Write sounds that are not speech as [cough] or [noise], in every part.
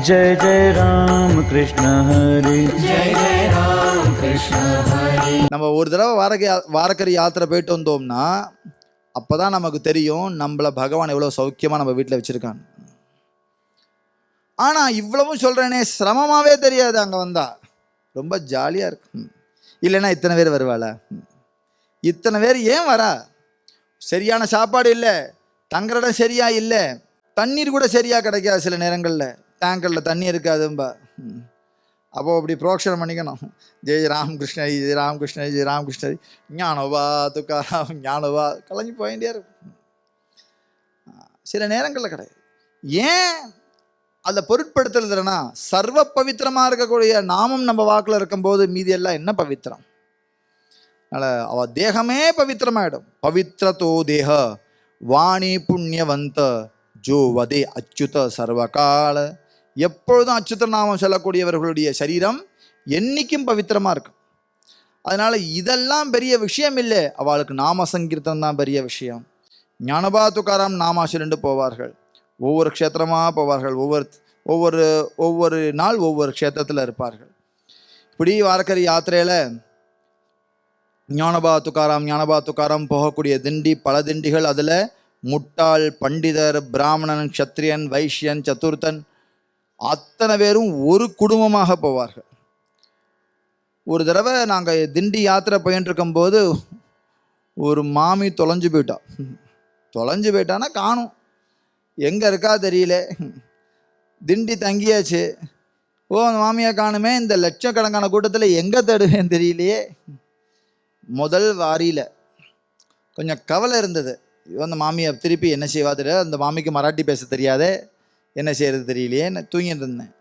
जय जय राम कृष्ण हरे நம்ம ஒரு தடவை வாரக யா- வாரக்கரி யாத்திரை போயிட்டு வந்தோம்னா அப்பதான் நமக்கு தெரியும் நம்மள பகவான் எவ்வளவு சௌக்கியமா நம்ம வீட்டில் வச்சிருக்கான் ஆனா இவ்வளவும் சொல்றேனே சிரமமாவே தெரியாது அங்க வந்தா ரொம்ப ஜாலியா இருக்கு ம். இல்லைன்னா இத்தனை பேர் வருவாளா ம். இத்தனை பேர் ஏன் வரா சரியான சாப்பாடு இல்லை தங்குற இடம் சரியா இல்லை தண்ணீர் கூட சரியா கிடைக்காது சில நேரங்களில் டேங்கரில் தண்ணி இருக்காதும்பா. அப்போது அப்போ அப்படி புரோக்ஷனம் பண்ணிக்கணும். ஜெய் ராமகிருஷ்ண ஜெய் ராமகிருஷ்ண ஜெய் ராமகிருஷ்ண ஞானவா துக்காராம் ஞானவா கலைஞ்சு போயிட்டே இருக்கும். சில நேரங்களில் கிடையாது. ஏன் அதை பொருட்படுத்துறதுனா சர்வ பவித்திரமா இருக்கக்கூடிய நாமம் நம்ம வாக்குல இருக்கும்போது மீதி எல்லாம் என்ன பவித்திரம்? அதனால் அவ தேகமே பவித்திரமாயிடும். பவித்ரதோ தேக வாணி புண்ணியவந்த ஜோ வதே அச்சுத சர்வகால. எப்பொழுதும் அச்சுத நாமம் சொல்லக்கூடியவர்களுடைய சரீரம் என்றைக்கும் பவித்திரமாக இருக்கும். அதனால் இதெல்லாம் பெரிய விஷயம் இல்லை. அவளுக்கு நாம சங்கீர்த்தனம் தான் பெரிய விஷயம். ஞானபா துக்காராம் நாமா சொல்லிட்டு போவார்கள். ஒவ்வொரு க்ஷேத்திரமாக போவார்கள். ஒவ்வொரு ஒவ்வொரு ஒவ்வொரு நாள் ஒவ்வொரு க்ஷேத்திரத்தில் இருப்பார்கள். இப்படி வாரக்கரி யாத்திரையில் ஞானபா துக்காராம் ஞானபா துக்காராம் போகக்கூடிய திண்டி பல திண்டிகள் அதில். முட்டாள் பண்டிதர் பிராமணன் க்ஷத்ரியன் வைஷ்யன் சதுர்த்தன் அத்தனை பேரும் ஒரு குடும்பமாக போவார்கள். ஒரு தடவை நாங்கள் திண்டி யாத்திரை போயின்னு போது ஒரு மாமி தொலைஞ்சு போயிட்டா. தொலைஞ்சு போயிட்டான்னா காணும். எங்கே இருக்கா தெரியல. திண்டி தங்கியாச்சு. ஓ அந்த மாமியை காணுமே இந்த லட்சக்கணக்கான கூட்டத்தில் எங்கே தேடுவேன் தெரியலையே. முதல் வாரியில். கொஞ்சம் கவலை இருந்தது. ஐயோ, அந்த மாமியை திருப்பி என்ன செய்வா தெரியாது. அந்த மாமிக்கு மராட்டி பேச தெரியாதே. என்ன செய்கிறது தெரியலையே. நான் தூங்கிட்டு இருந்தேன்.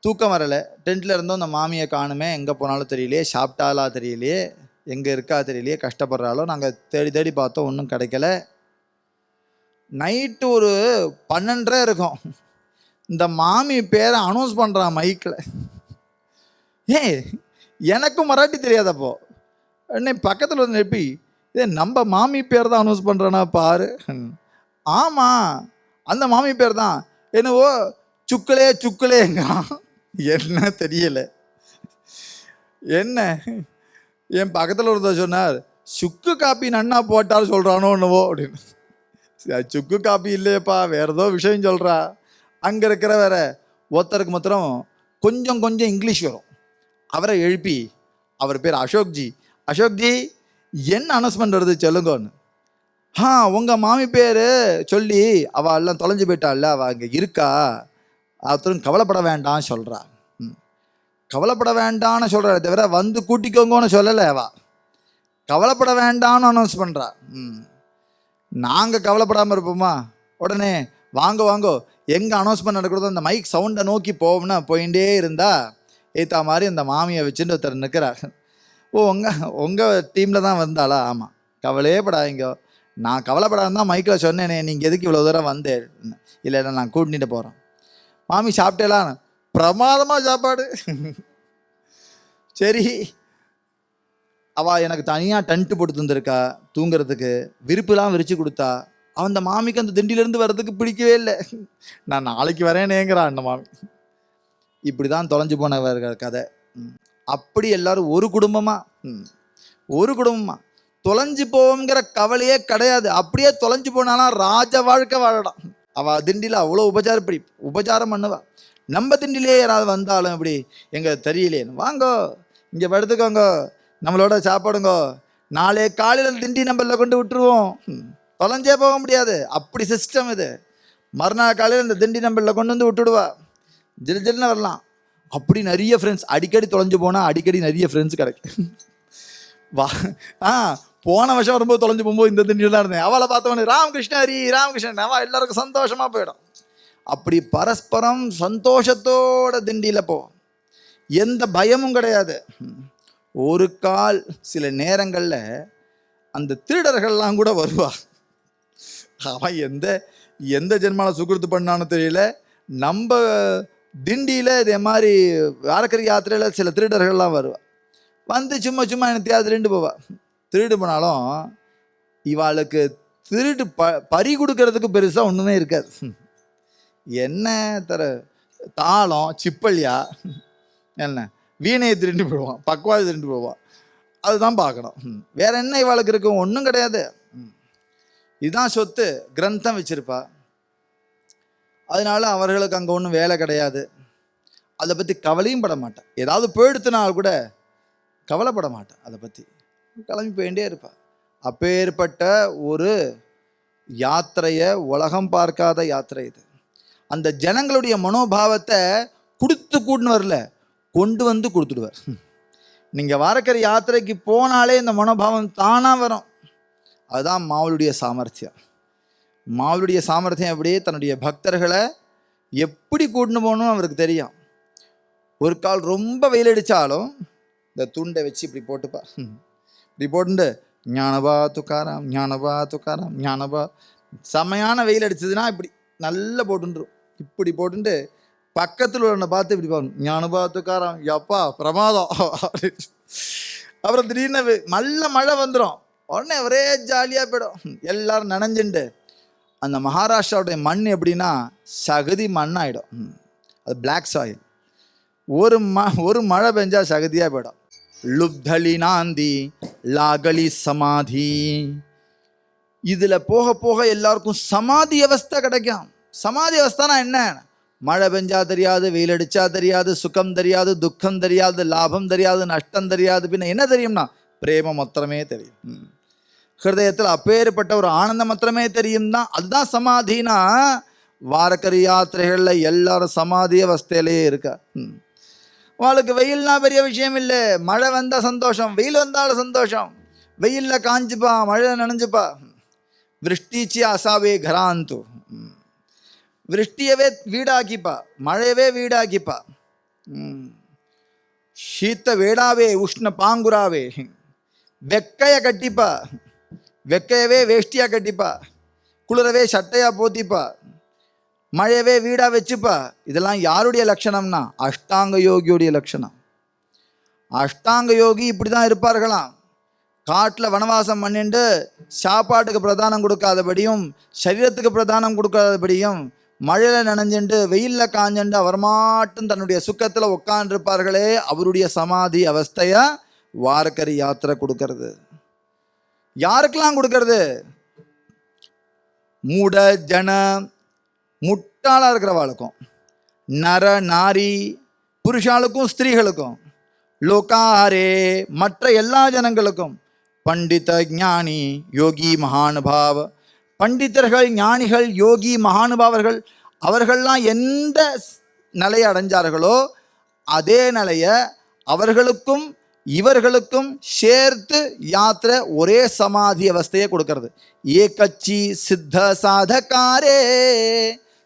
தூக்கம் வரலை. டென்ட்டில் இருந்தோம். அந்த மாமியை காணுமே. எங்கே போனாலும் தெரியலையே. சாப்பிட்டாலா தெரியலையே. எங்கே இருக்கா தெரியலையே. கஷ்டப்படுறாலோ நாங்கள் தேடி தேடி பார்த்தோம். ஒன்றும் கிடைக்கல. நைட்டு ஒரு பன்னெண்டரை இருக்கும். இந்த மாமி பேரை அனௌன்ஸ் பண்ணுறான் மைக்கில் ஏ எனக்கும் மராட்டி தெரியாதப்போ. உடனே பக்கத்தில் வந்து நெப்பி இதே நம்ம மாமி பேர் தான் அனௌன்ஸ் பண்ணுறேன்னா பாரு. ஆமாம் அந்த மாமி பேர் தான். என்னவோ சுக்கலே சுக்கலேங்கிறான் என்ன தெரியல. என்ன? என் பக்கத்தில் ஒருத்தர் சொன்னார் சுக்கு காப்பி நன்னா போட்டால் சொல்கிறானோ என்னவோ? அப்படின்னு. சரி, சுக்கு காப்பி இல்லையேப்பா வேற ஏதோ விஷயம் சொல்கிறா அங்கே இருக்கிற வேற ஒருத்தருக்கு மாத்திரம் கொஞ்சம் கொஞ்சம் இங்கிலீஷ் வரும். அவரை எழுப்பி அவர் பேர் அசோக்ஜி. அசோக்ஜி என்ன அனௌன்ஸ்மெண்ட் வருது? சொல்லுங்கன்னு. ஆ உங்கள் மாமி பேர்? சொல்லி அவள் எல்லாம் தொலைஞ்சு போயிட்டாள்ல அவள் அங்கே இருக்கா? அத்தரும் கவலைப்பட வேண்டாம் சொல்கிறா ம். கவலைப்பட வேண்டாம்னு சொல்கிறா தவிர வந்து கூட்டிக்கோங்கன்னு சொல்லலை அவ. கவலைப்பட வேண்டாம்னு அனௌன்ஸ் பண்ணுறா ம். நாங்கள் கவலைப்படாமல் இருப்போமா? உடனே வாங்க வாங்கோ எங்கே அனௌன்ஸ்மெண்ட் நடக்கிறதோ அந்த மைக் சவுண்டை நோக்கி போவோம்னா போயிட்டே இருந்தா ஏத்தா மாதிரி அந்த மாமியை வச்சுட்டு ஒருத்தர் நிற்கிறார் ஓ உங்கள் உங்கள் டீமில் தான் வந்தாளா? ஆமாம் கவலையே படாதீங்க. நான் கவலைப்படாம தான் மைக்கில் சொன்னேனே நீங்கள் எதுக்கு இவ்வளோ தூரம் வந்தேன் இல்லை நான் கூட்டிகிட்டு போகிறேன் மாமி சாப்பிட்டேலாம் பிரமாதமாக சாப்பாடு. சரி. அவள் எனக்கு தனியாக டென்ட்டு போட்டு தந்திருக்கா தூங்குறதுக்கு. விருப்புலாம் விரித்து கொடுத்தா அவன் அந்த மாமிக்கு அந்த திண்டிலேருந்து வர்றதுக்கு பிடிக்கவே இல்லை. நான் நாளைக்கு வரேனேங்கிறான் அந்த மாமி. இப்படி தான் தொலைஞ்சு போனவர்கள் கதை. ம். அப்படி எல்லாரும் ஒரு குடும்பமாக ம். ஒரு குடும்பமாக தொலைஞ்சு போவோங்கிற கவலையே கிடையாது. அப்படியே தொலைஞ்சு போனாலும் ராஜ வாழ்க்கை வாழலாம். அவள் திண்டியில் அவ்வளோ உபச்சாரப்படி உபச்சாரம் பண்ணுவா. நம்ம திண்டிலே யாராவது வந்தாலும் இப்படி எங்கள் தெரியலையேன்னு வாங்கோ இங்கே படுத்துக்கோங்க நம்மளோட சாப்பாடுங்கோ நாளை காலையில் திண்டி நம்மள கொண்டு விட்டுருவோம். தொலைஞ்சே போக முடியாது. அப்படி சிஸ்டம் இது. மறுநாள் காலையில் இந்த திண்டி நம்மள கொண்டு வந்து விட்டுடுவா. ஜில் ஜில்னு வரலாம். அப்படி நிறைய ஃப்ரெண்ட்ஸ் அடிக்கடி தொலைஞ்சு போனால் அடிக்கடி நிறைய ஃப்ரெண்ட்ஸ் கிடைக்கும். வா ஆ போன வருஷம் வரும்போது தொலைஞ்சு போகும்போது இந்த திண்டியில் தான் இருந்தேன். அவளை பார்த்தவொடனே ராமகிருஷ்ண ஹரி ராமகிருஷ்ணன் அவள் எல்லாருக்கும் சந்தோஷமாக போயிடும். அப்படி பரஸ்பரம் சந்தோஷத்தோட திண்டியில் போவோம் எந்த பயமும் கிடையாது. ஒரு கால் சில நேரங்களில் அந்த திருடர்கள்லாம் கூட வருவா. அவன் எந்த எந்த ஜென்மாவில் சுகிருத்து பண்ணான்னு தெரியல. நம்ம திண்டியில் இதே மாதிரி வாரக்கரி யாத்திரையில் சில திருடர்கள்லாம் வருவாள் வந்து சும்மா சும்மா எனக்கு ரெண்டு போவாள் திருடு போனாலும் இவாளுக்கு திருடு ப பறி கொடுக்கறதுக்கு பெருசாக ஒன்றுமே இருக்காது. என்ன தர தாளம் சிப்பல்யா? என்ன? வீணையை திருண்டு போடுவான் பக்குவாதி திருண்டு போடுவான். அதுதான் பார்க்கணும். வேற என்ன இவாளுக்கு இருக்கும்? ஒன்றும் கிடையாது. இதுதான் சொத்து கிரந்தம் வச்சிருப்பா. அதனால அவர்களுக்கு அங்கே ஒன்றும் வேலை கிடையாது. அதை பற்றி கவலையும் பட மாட்டேன் ஏதாவது போயிடுத்துனால் கூட கவலைப்பட மாட்டேன் அதை பற்றி கிளம்பி போயிட்டே இருப்பாள் அப்பேற்பட்ட ஒரு யாத்திரையை உலகம் பார்க்காத யாத்திரை இது. அந்த ஜனங்களுடைய மனோபாவத்தை கொடுத்து கூட்டின்னு வரல கொண்டு வந்து கொடுத்துடுவார். நீங்கள் வாரக்கிற யாத்திரைக்கு போனாலே இந்த மனோபாவம் தானாக வரும். அதுதான் மாவளுடைய சாமர்த்தியம். மாவளுடைய சாமர்த்தியம் அப்படியே தன்னுடைய பக்தர்களை எப்படி கூட்டினு போகணும் அவருக்கு தெரியும். ஒரு கால் ரொம்ப வெயில் அடித்தாலும் இந்த துண்டை வச்சு இப்படி போட்டுப்பா ம். இப்படி போட்டுண்டு ஞானபா துக்காராம் ஞானபா துக்காராம் ஞானபா செமையான வெயில் அடிச்சதுன்னா இப்படி நல்லா போட்டுருவோம் இப்படி போட்டுட்டு பக்கத்தில் உள்ளவனை பார்த்து இப்படி பாருங்க ஞானபா துக்காராம் யப்பா பிரமாதம். [laughs] அப்புறம் திடீர்னு நல்ல மழை வந்துடும் உடனே ஒரே ஜாலியாக போயிடும். எல்லாரும் நனைஞ்சுண்டு. அந்த மகாராஷ்டிராவுடைய மண் எப்படின்னா சகதி மண்ணாயிடும். அது பிளாக் சாயில் ஒரு ம ஒரு மழை பெஞ்சால் சகதியாக போயிடும். லுப்தலி நாந்தி லாகலி சமாதி. இதில் போக போக எல்லாருக்கும் சமாதி அவஸ்தை கிடைக்கும். சமாதி அவஸ்தானா என்ன? மழை பெஞ்சா தெரியாது வெயில் அடிச்சா தெரியாது சுகம் தெரியாது துக்கம் தெரியாது லாபம் தெரியாது நஷ்டம் தெரியாது. பின்ன என்ன தெரியும்னா பிரேமம் மாத்திரமே தெரியும். ம். ஹிருதயத்தில் அப்பேற்பட்ட ஒரு ஆனந்தம் மாத்திரமே தெரியும் தான் அதுதான் சமாதினா வாரக்கரி யாத்திரைகளில் எல்லாரும் சமாதி அவஸ்தையிலேயே இருக்கா. உங்களுக்கு வெயில்னா பெரிய விஷயம் இல்லை. மழை வந்தால் சந்தோஷம் வெயில் வந்தாலும் சந்தோஷம். வெயிலில் காஞ்சுப்பா மழை நினைஞ்சுப்பா. விருஷ்டிச்சி அசாவே கராந்து. விருஷ்டியவே வீடாக்கிப்பா மழையவே வீடாக்கிப்பா. சீத்த வேடாவே உஷ்ண பாங்குராவே. வெக்கையை கட்டிப்பா. வெக்கையவே வேஷ்டியாக கட்டிப்பா. குளிரவே சட்டையாக போத்திப்பா. மழையவே வீடாக வச்சுப்பா. இதெல்லாம் யாருடைய லட்சணம்னா? அஷ்டாங்க யோகியுடைய லட்சணம். அஷ்டாங்க யோகி இப்படி தான் இருப்பார்களாம். காட்டில் வனவாசம் பண்ணிட்டு சாப்பாட்டுக்கு பிரதானம் கொடுக்காதபடியும் சரீரத்துக்கு பிரதானம் கொடுக்காதபடியும் மழையில் நனைஞ்சுண்டு வெயிலில் காஞ்சண்டு அவர் மாட்டும் தன்னுடைய சுக்கத்தில் உட்காண்டிருப்பார்களே அவருடைய சமாதி அவஸ்தையை வாரக்கரி யாத்திரை கொடுக்கறது. யாருக்கெல்லாம் கொடுக்கறது? மூட ஜன முட்டாளாக இருக்கிறவாளுக்கும் நர நாரி புருஷாளுக்கும் ஸ்திரீகளுக்கும் லோகாரே மற்ற எல்லா ஜனங்களுக்கும் பண்டித ஞானி யோகி மகானுபாவ பண்டிதர்கள் ஞானிகள் யோகி மகானுபாவர்கள் அவர்கள்லாம் எந்த நிலையை அடைஞ்சார்களோ அதே நிலையை அவர்களுக்கும் இவர்களுக்கும் சேர்த்து யாத்திரை ஒரே சமாதி அவஸ்தையை கொடுக்கறது. ஏ கச்சி சித்த சாதகாரே.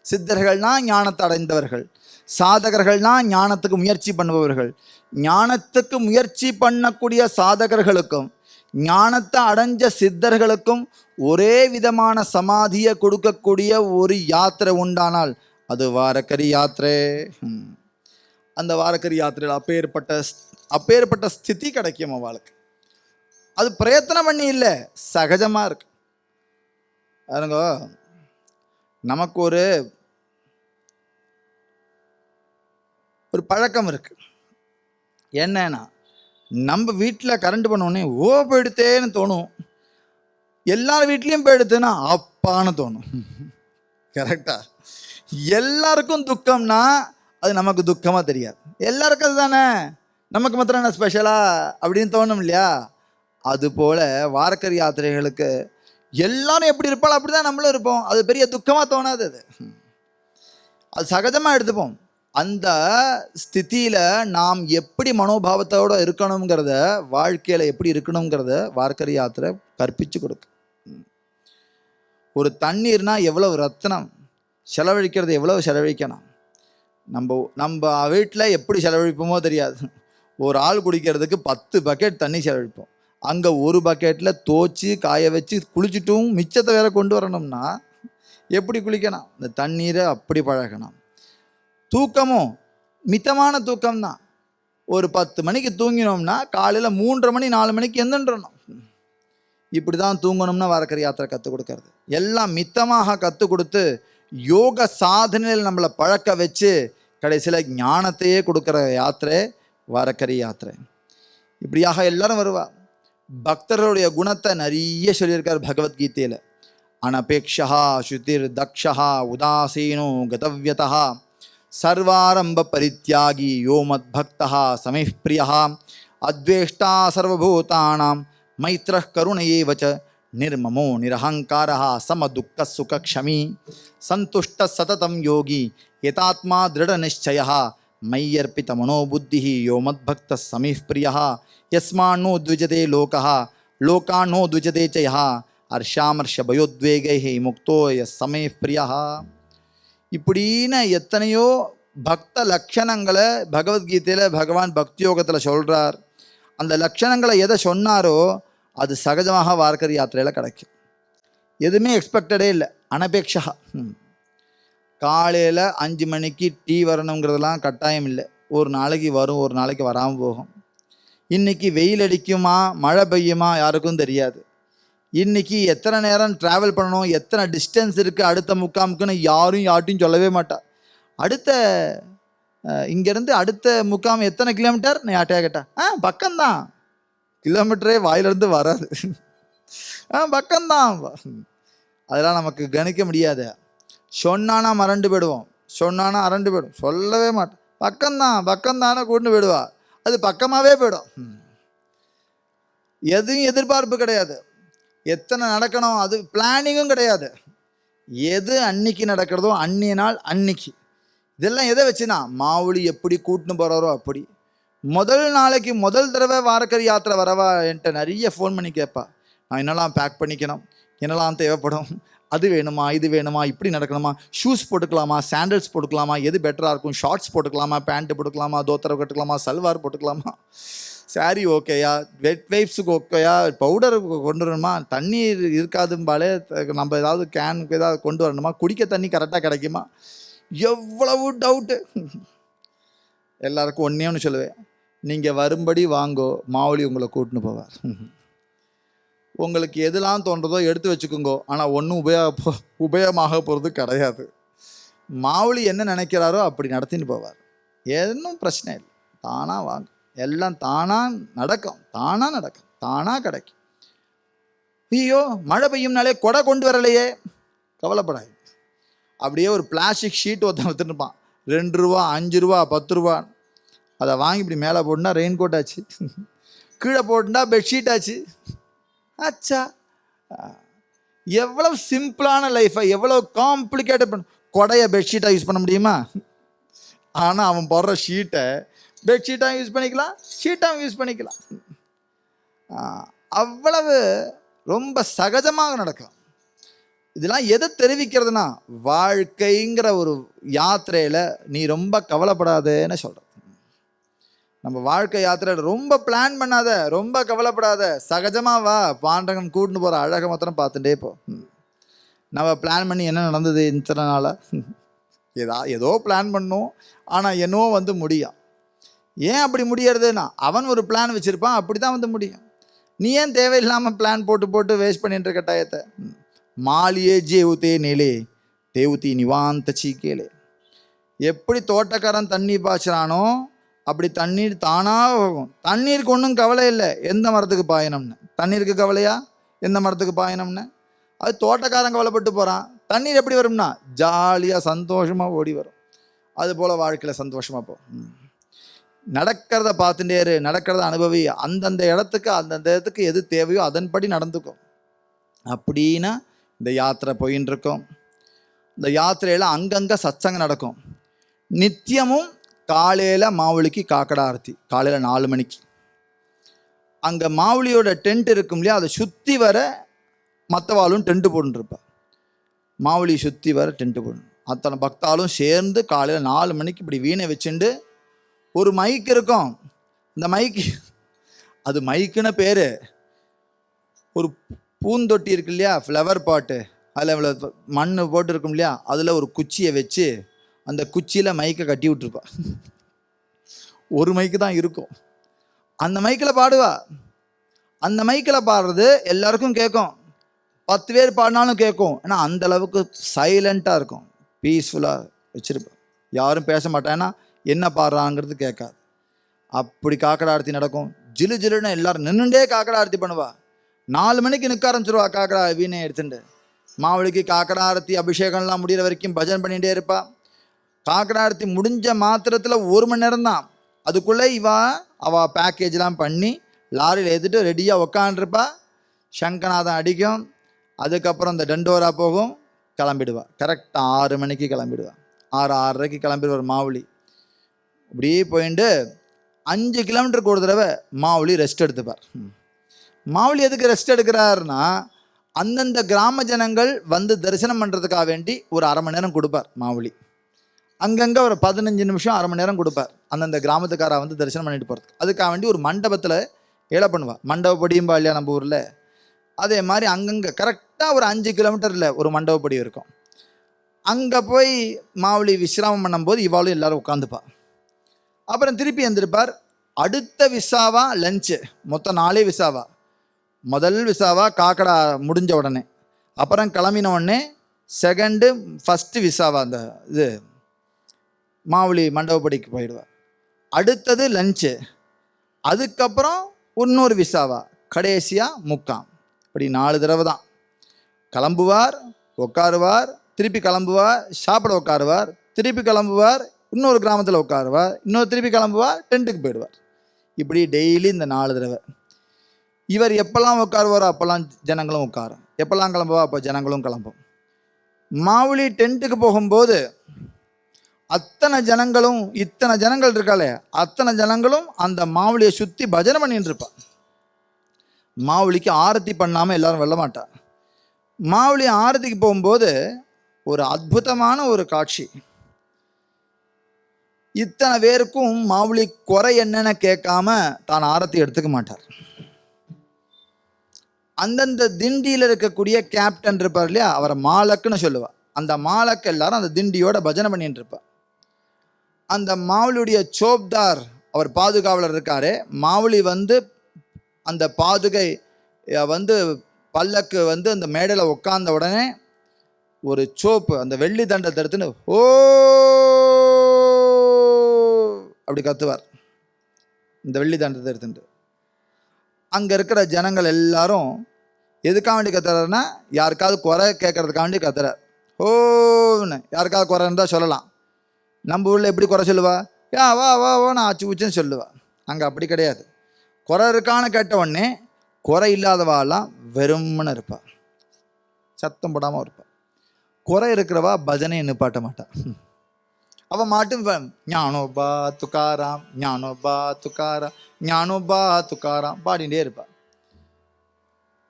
சித்தர்கள்னா ஞானத்தை அடைந்தவர்கள் சாதகர்கள்னா ஞானத்துக்கு முயற்சி பண்ணுபவர்கள். ஞானத்துக்கு முயற்சி பண்ணக்கூடிய சாதகர்களுக்கும் ஞானத்தை அடைஞ்ச சித்தர்களுக்கும் ஒரே விதமான சமாதியை கொடுக்கக்கூடிய ஒரு யாத்திரை உண்டானால் அது வாரக்கரி யாத்திரை. அந்த வாரக்கரி யாத்திரையில் அப்பேற்பட்ட அப்பேற்பட்ட ஸ்திதி கிடைக்கும் அவளுக்கு. அது பிரயத்தனம் பண்ணி இல்லை சகஜமாக இருக்கு. பாருங்க நமக்கு ஒரு ஒரு பழக்கம் இருக்குது என்னன்னா நம்ம வீட்டில் கரண்ட் பண்ண உடனே ஓ போயிடுத்தேன்னு தோணும். எல்லார் வீட்லேயும் போயிடுத்துன்னா அப்பான்னு தோணும். கரெக்டா எல்லாருக்கும் துக்கம்னா அது நமக்கு துக்கமாக தெரியாது. எல்லாருக்கும் அதுதானே? நமக்கு மாத்திரம் என்ன ஸ்பெஷலா அப்படின்னு தோணும் இல்லையா? அதுபோல் வாரக்கர் யாத்திரைகளுக்கு எல்லாரும் எப்படி இருப்பாள் அப்படி தான் நம்மளும் இருப்போம். அது பெரிய துக்கமாக தோணாது அது. அது சகஜமாக எடுத்துப்போம். அந்த ஸ்திதியில் நாம் எப்படி மனோபாவத்தோடு இருக்கணுங்கிறத வாழ்க்கையில் எப்படி இருக்கணுங்கிறத வார்க்கரி யாத்திரை கற்பித்து கொடுக்கு ஒரு தண்ணீர்னால் எவ்வளவு ரத்தனம்? செலவழிக்கிறது எவ்வளவு செலவழிக்கணும்? நம்ம நம்ம வீட்டில் எப்படி செலவழிப்போமோ தெரியாது. ஒரு ஆள் குடிக்கிறதுக்கு பத்து பக்கெட் தண்ணி செலவழிப்போம். அங்கே ஒரு பக்கெட்டில் தோச்சி காய வச்சு குளிச்சுட்டும் மிச்சத்தை வேற கொண்டு வரணும்னா எப்படி குளிக்கணும் இந்த தண்ணீரை அப்படி பழகணும். தூக்கமும் மிதமான தூக்கம்தான். ஒரு பத்து மணிக்கு தூங்கினோம்னா காலையில் மூன்றரை மணி நாலு மணிக்கு எந்திரணும் இப்படி தான் தூங்கணும்னா வாரக்கரி யாத்திரை கற்றுக் கொடுக்கறது. எல்லாம் மித்தமாக கற்றுக் கொடுத்து யோக சாதனையில் நம்மளை பழக்க வச்சு கடைசியில் ஞானத்தையே கொடுக்குற யாத்திரை வாரக்கரி யாத்திரை. இப்படியாக எல்லாரும் வருவா. பக்தர்களுடைய குணத்தை நிறைய சொல்லியிருக்கார் பகவத்கீதையில் அனபேக்ஷா ஸ்ருதிர் தக்ஷா உதாசீனோ கதவியதா சர்வாரம்ப பரித்யாகி யோ மத்பக்தா சமைः பிரியா அத்வேஷ்டா சர்வபூதானாம் மைத்ரः கருணையேவ ச நிர்மமோ நிரஹங்காரः समदुःखसुखक्षमी सन्तुष्टः सततं योगी यतात्मा दृढनिश्चयः मय्यर्पितमनोबुद्धिः यो मद्भक्तः समीः प्रियः யஸ்மானோ த்விஜதே லோகா லோகானோ த்விஜதே ஜெயஹா யா அர்ஷாமர்ஷ பயோத்வேகை முக்தோ எஸ் சமய பிரியா இப்படின்னு எத்தனையோ பக்த லட்சணங்களை பகவத்கீதையில் பகவான் பக்தி யோகத்தில் சொல்கிறார் அந்த லக்ஷணங்களை எதை சொன்னாரோ அது சகஜமாக வார்க்கர் யாத்திரையில் கிடைக்கும். எதுவுமே எக்ஸ்பெக்டடே இல்லை அனபேட்சா காலையில் அஞ்சு மணிக்கு டீ வரணுங்கிறதெல்லாம் கட்டாயம் இல்லை. ஒரு நாளைக்கு வரும் ஒரு நாளைக்கு வராமல் போகும். இன்னைக்கு வெயில் அடிக்குமா மழை பெய்யுமா யாருக்கும் தெரியாது. இன்னைக்கு எத்தனை நேரம் ட்ராவல் பண்ணணும் எத்தனை டிஸ்டன்ஸ் இருக்குது அடுத்த முக்காமுக்குன்னு யாரும் யார்ட்டையும் சொல்லவே மாட்டா. அடுத்த இங்கேருந்து அடுத்த முக்காம் எத்தனை கிலோமீட்டர் நான் யார்ட்டையா கேட்டா ஆ பக்கம்தான். கிலோமீட்டரே வாயிலிருந்து வராது. ஆ பக்கம்தான். அதெல்லாம் நமக்கு கணிக்க முடியாது. சொன்னானா மறண்டு போயிடுவோம். சொன்னானா அரண்டு போயிடும். சொல்லவே மாட்டேன் பக்கம்தான் பக்கம்தானே கூட்டு போயிடுவா. அது பக்கமாகவே போயிடும். எதுவும் எதிர்பார்ப்பு கிடையாது. எத்தனை நடக்கணும் அது பிளானிங்கும் கிடையாது. எது அன்னைக்கு நடக்கிறதோ அன்னிய நாள் அன்னைக்கு. இதெல்லாம் எதை வச்சுனா மாவுளி எப்படி கூட்டின்னு போகிறாரோ அப்படி. முதல் நாளைக்கு முதல் தடவை வாரக்கறி யாத்திரை வரவா என்கிட்ட நிறைய ஃபோன் பண்ணி கேட்பா. நான் என்னெல்லாம் பேக் பண்ணிக்கணும் என்னெல்லாம் தேவைப்படும் அது வேணுமா இது வேணுமா இப்படி நடக்கணுமா? ஷூஸ் போட்டுக்கலாமா சாண்டல்ஸ் போட்டுக்கலாமா எது பெட்டராக இருக்கும்? ஷார்ட்ஸ் போட்டுக்கலாமா பேண்ட்டு போட்டுக்கலாமா தோத்தரை கட்டுக்கலாமா சல்வார் போட்டுக்கலாமா? சாரி ஓகேயா வெட் வைப்ஸுக்கு ஓகேயா பவுடர் கொண்டு வரணுமா? தண்ணீர் இருக்காதும்பாலே நம்ம ஏதாவது கேனுக்கு ஏதாவது கொண்டு வரணுமா? குடிக்க தண்ணி கரெக்டாக கிடைக்குமா? எவ்வளவு டவுட்டு எல்லாருக்கும் ஒன்றே ஒன்று சொல்லுவேன். நீங்கள் வரும்படி வாங்கோ மாவுளி உங்களை கூட்டின்னு போவார். உங்களுக்கு எதெல்லாம் தோன்றதோ எடுத்து வச்சுக்கோங்கோ. ஆனால் ஒன்றும் உபயோக உபயோகமாக போகிறது கிடையாது. மாவுளி என்ன நினைக்கிறாரோ அப்படி நடத்தின்னு போவார். எதுவும் பிரச்சனை இல்லை. தானாக வாங்க. எல்லாம் தானாக நடக்கும். தானாக நடக்கும். தானாக கிடைக்கும். ஐயோ மழை பெய்யும்னாலே கொடை கொண்டு வரலையே. கவலைப்படாது அப்படியே ஒரு பிளாஸ்டிக் ஷீட் ஒருத்தன் வித்துருப்பான் ரெண்டு ரூபா அஞ்சு ரூபா பத்து ரூபா. அதை வாங்கி இப்படி மேலே போட்டுனா ரெயின் கோட் ஆச்சு. கீழே போட்டுனா பெட்ஷீட் ஆச்சு. ஆச்சா எவ்வளவு சிம்பிளான லைஃப்பை எவ்வளோ காம்ப்ளிகேட்டட் பண்ண. கொடையை பெட்ஷீட்டாக யூஸ் பண்ண முடியுமா? ஆனால் அவன் போடுற ஷீட்டை பெட்ஷீட்டாக யூஸ் பண்ணிக்கலாம் ஷீட்டாகவும் யூஸ் பண்ணிக்கலாம். அவ்வளவு ரொம்ப சகஜமாக நடக்கும். இதெல்லாம் எதை தெரிவிக்கிறதுனா வாழ்க்கைங்கிற ஒரு யாத்திரையில் நீ ரொம்ப கவலைப்படாதேன்னு சொல்கிற நம்ம வாழ்க்கை யாத்திரை ரொம்ப பிளான் பண்ணாத ரொம்ப கவலைப்படாத சகஜமாக வா பாண்டகன் கூட்டின்னு போகிற அழகை மாத்திரம் பார்த்துட்டே போ. நம்ம பிளான் பண்ணி என்ன நடந்தது இத்தனை நாளாக ஏதா ஏதோ பிளான் பண்ணும். ஆனால் என்னவோ வந்து முடியும். ஏன் அப்படி முடியறதுன்னா அவன் ஒரு பிளான் வச்சுருப்பான் அப்படி தான் வந்து முடியும். நீ ஏன் தேவையில்லாமல் பிளான் போட்டு போட்டு வேஸ்ட் பண்ணிட்டு இருக்க டயத்தை? மாலியே ஜேவுதே நிலே தேவுதி நிவாந்த சீக்கேலே எப்படி தோட்டக்காரன் தண்ணி பாய்ச்சிறானோ அப்படி தண்ணீர் தானாக போகும். தண்ணீருக்கு ஒன்றும் கவலை இல்லை. எந்த மரத்துக்கு பாயணும்னு? தண்ணீருக்கு கவலையா? எந்த மரத்துக்கு பாயணும்னு? அது தோட்டக்காரன் கவலைப்பட்டு போகிறான் தண்ணீர் எப்படி வரும்னா ஜாலியாக சந்தோஷமாக ஓடி வரும். அது போல் வாழ்க்கையில் சந்தோஷமாக போகும். நடக்கிறத பார்த்துட்டே இரு. நடக்கிறத அனுபவி. அந்தந்த இடத்துக்கு அந்தந்த இடத்துக்கு எது தேவையோ அதன்படி நடந்துக்கும் அப்படின்னா இந்த யாத்திரை போயின்னு இருக்கோம். இந்த யாத்திரையில் அங்கங்கே சச்சங்கம் நடக்கும். நித்தியமும் காலையில் மாவுளிக்கு காக்கடா ஆரத்தி காலையில் நாலு மணிக்கு. அங்கே மாவுளியோட டென்ட் இருக்கும் இல்லையா அதை சுற்றி வர மற்றவாளும் டென்ட்டு போட்டுருப்பா. மாவுளி சுற்றி வர டென்ட்டு போடணும் அத்தனை பக்தாலும் சேர்ந்து காலையில் நாலு மணிக்கு இப்படி வீணை வச்சுண்டு ஒரு மைக் இருக்கும். இந்த மைக்கு அது மைக்குன்னு பேர். ஒரு பூந்தொட்டி இருக்கு இல்லையா ஃப்ளவர் பாட்டு அதில் இவ்வளோ மண் போட்டு இருக்கும் இல்லையா அதில் ஒரு குச்சியை வச்சு அந்த குச்சியில் மைக்கை கட்டி விட்டுருப்பா. ஒரு மைக்கு தான் இருக்கும். அந்த மைக்கில் பாடுவா. அந்த மைக்கில் பாடுறது எல்லாருக்கும் கேட்கும். பத்து பேர் பாடினாலும் கேட்கும். ஏன்னா அந்த அளவுக்கு சைலண்ட்டாக இருக்கும். பீஸ்ஃபுல்லாக வச்சுருப்பேன் யாரும் பேச மாட்டேன்னா என்ன பாடுறாங்கிறது கேட்காது. அப்படி காக்கடா ஆரத்தி நடக்கும். ஜிலு ஜிலுன்னு எல்லாரும் நின்றுண்டே காக்கடா ஆரத்தி பண்ணுவா. நாலு மணிக்கு நிற்க ஆரம்பிச்சிருவா காக்கடா வீணை எடுத்துட்டு மாவளிக்கு காக்கடா ஆரத்தி அபிஷேகம்லாம் முடிகிற வரைக்கும் பஜன் பண்ணிகிட்டே இருப்பாள் காக்கடாரத்தி முடிஞ்ச மாத்திரத்தில் ஒரு மணி நேரம் தான் அதுக்குள்ளே இவா அவள் பேக்கேஜ்லாம் பண்ணி லாரியில் ஏற்றிட்டு ரெடியாக உக்காண்டிருப்பா. சங்கநாதம் அடிக்கும். அதுக்கப்புறம் இந்த டண்டோரா போகும். கிளம்பிடுவா. கரெக்டாக ஆறு மணிக்கு கிளம்பிடுவா. ஆறு ஆறரைக்கு கிளம்பிடுவார் மாவுளி. இப்படியே போயிட்டு அஞ்சு கிலோமீட்டருக்கு ஒரு தடவை மாவுளி ரெஸ்ட் எடுத்துப்பார். மாவுளி எதுக்கு ரெஸ்ட் எடுக்கிறாருன்னா அந்தந்த கிராம ஜனங்கள் வந்து தரிசனம் பண்ணுறதுக்காக வேண்டி ஒரு அரை மணி நேரம் கொடுப்பார் மாவுளி. அங்கங்கே ஒரு பதினஞ்சு நிமிஷம் அரை மணி நேரம் கொடுப்பார். அந்தந்த கிராமத்துக்காரா வந்து தரிசனம் பண்ணிட்டு போகிறதுக்கு அதுக்காக வேண்டி ஒரு மண்டபத்தில் ஏழை பண்ணுவாள் மண்டபப்படியும்பா இல்லையா நம்ம ஊரில் அதே மாதிரி அங்கங்கே கரெக்டாக ஒரு அஞ்சு கிலோமீட்டரில் ஒரு மண்டபப்படி இருக்கும். அங்கே போய் மாவுளி விசிராமம் பண்ணும்போது இவாளும் எல்லோரும் உட்காந்துப்பா அப்புறம் திருப்பி எந்திருப்பார். அடுத்த விசாவா லஞ்சு மொத்தம் நாலே விசாவா. முதல் விசாவா காக்கடா முடிஞ்ச உடனே. அப்புறம் கிளம்பின உடனே செகண்டு ஃபஸ்ட்டு விசாவா அந்த இது மாவுளி மண்டபப்படிக்கு போயிடுவார் அடுத்தது லஞ்சு அதுக்கப்புறம் இன்னொரு விசாவா. கடைசியாக முக்காம். இப்படி நாலு தடவை தான். கிளம்புவார் உட்காருவார் திருப்பி கிளம்புவார் சாப்பிட உட்காருவார் திருப்பி கிளம்புவார் இன்னொரு கிராமத்தில் உட்காருவார் இன்னொரு திருப்பி கிளம்புவார் டென்ட்டுக்கு போயிடுவார். இப்படி டெய்லி இந்த நாலு தடவை. இவர் எப்போல்லாம் உட்காருவாரோ அப்போல்லாம் ஜனங்களும் உட்காரும் எப்போல்லாம் கிளம்புவா அப்போ ஜனங்களும் கிளம்பும். மாவுளி டென்ட்டுக்கு போகும்போது அத்தனை ஜனங்களும் இத்தனை ஜனங்கள் இருக்காளே அத்தனை ஜனங்களும் அந்த மாவுளியை சுற்றி பஜனை பண்ணிட்டு இருப்பான் மாவுளிக்கு ஆரத்தி பண்ணாமல் எல்லாரும் வெல்ல மாட்டான் மாவுளி ஆரத்திக்கு போகும்போது ஒரு அற்புதமான ஒரு காட்சி. இத்தனை பேருக்கும் மாவுளி குறை என்னன்னு கேட்காம தான் ஆரத்தி எடுத்துக்க மாட்டார். அந்தந்த திண்டியில் இருக்கக்கூடிய கேப்டன் இருப்பார் இல்லையா அவரை மாலக்குன்னு சொல்லுவார் அந்த மாலக்கு எல்லாரும் அந்த திண்டியோட பஜனை பண்ணிட்டு இருப்பா. அந்த மாவுளியுடைய சோப்தார் அவர் பாதுகாவலர் இருக்காரு. மாவுளி வந்து அந்த பாதுகை வந்து பல்லக்கு வந்து அந்த மேடையில் உட்கார்ந்த உடனே ஒரு சோப்பு அந்த வெள்ளி தண்டத்தை எடுத்துன்னு ஓ அப்படி கத்துவார். இந்த வெள்ளி தண்டத்தை எடுத்துட்டு அங்கே இருக்கிற ஜனங்கள் எல்லாரும் எதுக்காக வேண்டி கத்துறாருன்னா யாருக்காவது குறை கேட்கறதுக்காக வேண்டி கத்துறார். ஓன்னு யாருக்காவது குறை இருந்தால் சொல்லலாம். நம்ம ஊரில் எப்படி குறை சொல்லுவா? ஏன் வா வா வா நான் ஆச்சு உச்சுன்னு சொல்லுவா. அங்கே அப்படி கிடையாது. குறை இருக்கான்னு கேட்ட உடனே குறை இல்லாதவாலாம் வெறும்னு இருப்பா. சத்தம் போடாமல் இருப்பா. குறை இருக்கிறவா பஜனை நிப்பாட்ட மாட்டான் அவன் மாட்டும் ஞானோ ஞானோபா துக்காராம் ஞானோபா துக்காராம் ஞானோபா துக்காராம் பாடிட்டே இருப்பா.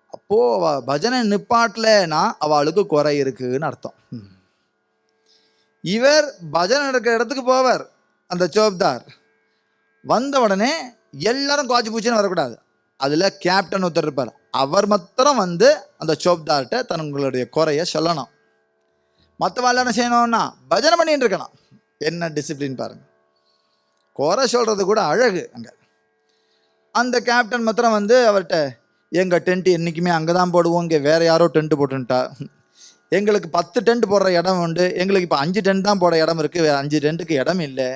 அப்போது அவள் பஜனை நிப்பாட்டலைன்னா அவளுக்கு குறை இருக்குதுன்னு அர்த்தம். ம். இவர் பஜனை நடக்கிற இடத்துக்கு போவார் அந்த சோப்தார். வந்த உடனே எல்லாரும் காய்ச்சி பூச்சின்னு வரக்கூடாது. அதில் கேப்டன் ஒருத்தர் இருப்பார். அவர் மாத்திரம் வந்து அந்த சோப்தார்கிட்ட தங்களுடைய குறைய சொல்லணும். மற்றவா என்ன செய்யணும்னா பஜனை பண்ணிட்டு இருக்கணும். என்ன டிசிப்ளின் பாருங்கள் குறை சொல்கிறது கூட அழகு அங்கே. அந்த கேப்டன் மாத்திரம் வந்து அவர்கிட்ட எங்கள் டென்ட் என்றைக்குமே அங்கே தான் போடுவோம் இங்கே வேறு யாரோ டென்ட்டு போட்டுன்ட்டா. எங்களுக்கு பத்து டென்ட் போடுற இடம் உண்டு. எங்களுக்கு இப்போ அஞ்சு டென்ட் தான் போட இடம் இருக்குது அஞ்சு டென்ட்டுக்கு இடம் இல்லை.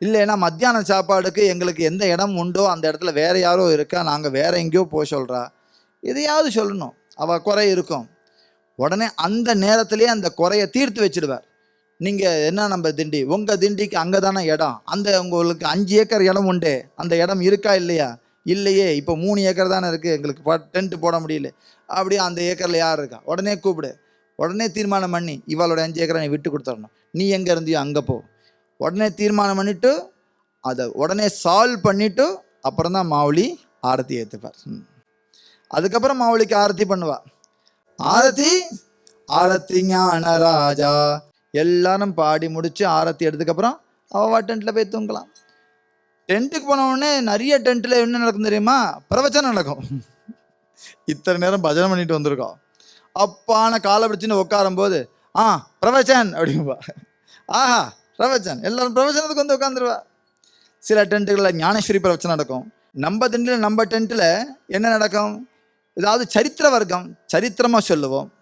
இல்லைன்னா மத்தியான சாப்பாடுக்கு எங்களுக்கு எந்த இடம் உண்டோ அந்த இடத்துல வேறு யாரோ இருக்கா? நாங்கள் வேறு எங்கேயோ போக சொல்கிறா எதையாவது சொல்லணும். அவள் குறை இருக்கும். உடனே அந்த நேரத்துலேயே அந்த குறையை தீர்த்து வச்சிடுவார். நீங்கள் என்ன நம்ம திண்டி? உங்கள் திண்டிக்கு அங்கே தானே இடம். அந்த உங்களுக்கு அஞ்சு ஏக்கர் இடம் உண்டு. அந்த இடம் இருக்கா இல்லையா? இல்லையே. இப்போ மூணு ஏக்கர் தானே இருக்குது எங்களுக்கு டென்ட் போட முடியல. அப்படியே அந்த ஏக்கரில் யார் இருக்கா? உடனே கூப்பிடு. உடனே தீர்மானம் பண்ணி இவளோட அஞ்சு ஏக்கரை நீ விட்டு கொடுத்துடணும். நீ எங்கே இருந்தியோ அங்கே போ. உடனே தீர்மானம் பண்ணிவிட்டு அதை உடனே சால்வ் பண்ணிவிட்டு அப்புறம் தான் மாவுளி ஆரத்தி ஏற்றுப்பார் அதுக்கப்புறம் மாவுளிக்கு ஆரத்தி பண்ணுவா. ஆரத்தி ஆரத்தி ஞான ராஜா எல்லாரும் பாடி முடித்து ஆரத்தி எடுத்ததுக்கப்புறம் அவள் டென்ட்டில் போய் தூங்கலாம். டென்ட்டுக்கு போன உடனே நிறைய டென்ட்டில் என்ன நடக்கும் தெரியுமா? பிரவச்சனம் நடக்கும். இத்தனை நேரம் பஜனை பண்ணிட்டு வந்திருக்கோம். அப்பான காலை பிடிச்சின்னு உட்காரும்போது ஆ பிரவச்சன் அப்படிம்பா. ஆஹா பிரவச்சன். எல்லாரும் பிரவச்சனத்துக்கு வந்து உட்காந்துருவா சில டென்ட்டுகளில் ஞானேஸ்வரி பிரவச்சனம் நடக்கும். நம்ம டென்ட்டில் நம்ம டென்ட்டில் என்ன நடக்கும்? ஏதாவது சரித்திர வர்க்கம் சரித்திரமாக சொல்லுவோம்.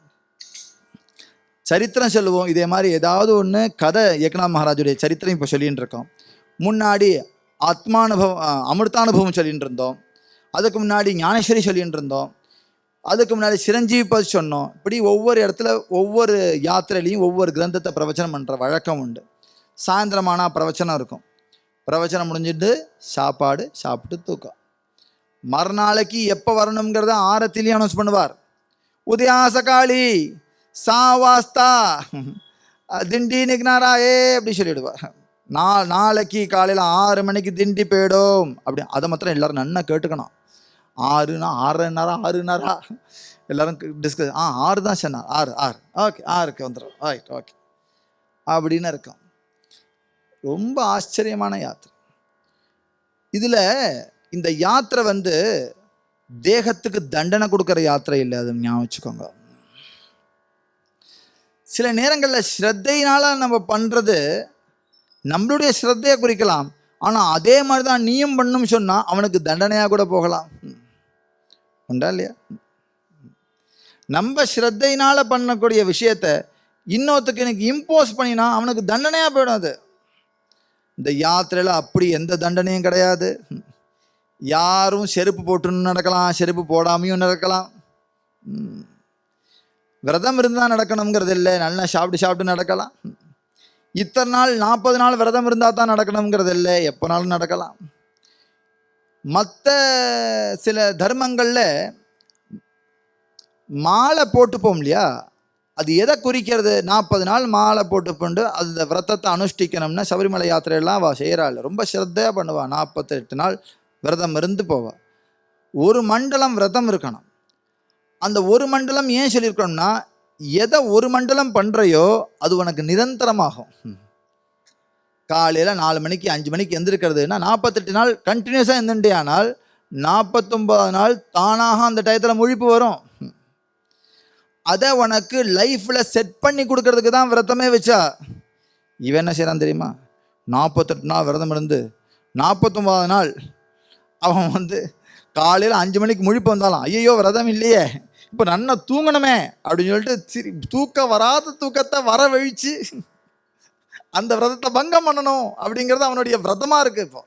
சரித்திரம் சொல்லுவோம். இதே மாதிரி ஏதாவது ஒன்று கதை ஏக்நாத் மகாராஜுடைய சரித்திரம் இப்போ சொல்லிகிட்டு இருக்கோம். முன்னாடி ஆத்மானுபவம் அமிர்தானுபவம் சொல்லிகிட்டு இருந்தோம். அதுக்கு முன்னாடி ஞானேஸ்வரி சொல்லிகிட்டு இருந்தோம். அதுக்கு முன்னாடி சிரஞ்சீவி பதி சொன்னோம். இப்படி ஒவ்வொரு இடத்துல ஒவ்வொரு யாத்திரையிலையும் ஒவ்வொரு கிரந்தத்தை பிரவச்சனம் பண்ணுற வழக்கம் உண்டு. சாயந்தரமானா பிரவச்சனம் இருக்கும். பிரவச்சனம் முடிஞ்சிட்டு சாப்பாடு சாப்பிட்டு தூக்கம். மறுநாளைக்கு எப்போ வரணுங்கிறத ஆரத்திலையும் அனௌன்ஸ் பண்ணுவார். உதயாசகாளி சா வாஸ்தா திண்டி நிக்னாரா ஏ அப்படி சொல்லிடுவார். நா நாளைக்கு காலையில் ஆறு மணிக்கு திண்டி போயிடும். அப்படி அதை மாத்திரம் எல்லாரும் நன்னா கேட்டுக்கணும். ஆறுனா நேரம் ஆறுனாரா? எல்லாரும் டிஸ்கஸ் ஆ ஆறு தான் சொன்னார். ஆறு ஆறு. ஓகே ஆறுக்கு வந்துடும் ரைட் ஓகே அப்படின்னு இருக்கும். ரொம்ப ஆச்சரியமான யாத்திரை. இதில் இந்த யாத்திரை வந்து தேகத்துக்கு தண்டனை கொடுக்குற யாத்திரை இல்லை அது ஞாபகம் வச்சுக்கோங்க. சில நேரங்களில் ஸ்ரத்தையினால் நம்ம பண்ணுறது நம்மளுடைய ஸ்ரத்தையை குறிக்கலாம். ஆனால் அதே மாதிரி தான் நீயும் பண்ணும் சொன்னால் அவனுக்கு தண்டனையாக கூட போகலாம். ம். உண்டா இல்லையா? நம்ம ஸ்ரத்தையினால் பண்ணக்கூடிய விஷயத்த இன்னொருத்துக்கு எனக்கு இம்போஸ் பண்ணினா அவனுக்கு தண்டனையாக போயிடும் அது. இந்த யாத்திரையில் அப்படி எந்த தண்டனையும் கிடையாது. யாரும் செருப்பு போட்டுன்னு நடக்கலாம் செருப்பு போடாமையும் நடக்கலாம். விரதம் இருந்தால் நடக்கணுங்கிறது இல்லை நல்லா சாப்பிட்டு சாப்பிட்டு நடக்கலாம். இத்தனை நாள் நாற்பது நாள் விரதம் இருந்தால் தான் நடக்கணுங்கிறது இல்லை எப்போனாலும் நடக்கலாம். மற்ற சில தர்மங்களில் மாலை போட்டுப்போம் இல்லையா? அது எதை குறிக்கிறது? நாற்பது நாள் மாலை போட்டுப்போண்டு அந்த விரதத்தை அனுஷ்டிக்கணும்னா சபரிமலை யாத்திரையெல்லாம் அவள் செய்கிறாள் ரொம்ப ஸ்ரத்தையாக பண்ணுவாள் நாற்பத்தெட்டு நாள் விரதம் இருந்து போவாள் ஒரு மண்டலம் விரதம் இருக்கணும். அந்த ஒரு மண்டலம் ஏன் சொல்லியிருக்கணும்னா எதை ஒரு மண்டலம் பண்ணுறையோ அது உனக்கு நிரந்தரமாகும். காலையில் நாலு மணிக்கு அஞ்சு மணிக்கு எந்திருக்கிறதுனா நாற்பத்தெட்டு நாள் கண்டினியூஸாக எந்திரண்டே ஆனால் நாற்பத்தொம்பது நாள் தானாக அந்த டயத்தில் முழிப்பு வரும். அதை உனக்கு லைஃப்பில் செட் பண்ணி கொடுக்கறதுக்கு தான் விரதமே வச்சா. இவன் என்ன செய்கிறான் தெரியுமா? நாற்பத்தெட்டு நாள் விரதம் இருந்து நாற்பத்தொம்பது நாள் அவன் வந்து காலையில் அஞ்சு மணிக்கு முழிப்பு வந்தாலும். ஐயோ விரதம் இல்லையே. இப்போ நன்னா தூங்கணுமே அப்படின்னு சொல்லிட்டு சிரி தூக்கம் வராத தூக்கத்தை வரவழிச்சு அந்த விரதத்தை பங்கம் பண்ணணும் அப்படிங்கிறது அவனுடைய விரதமாக இருக்குது இப்போ.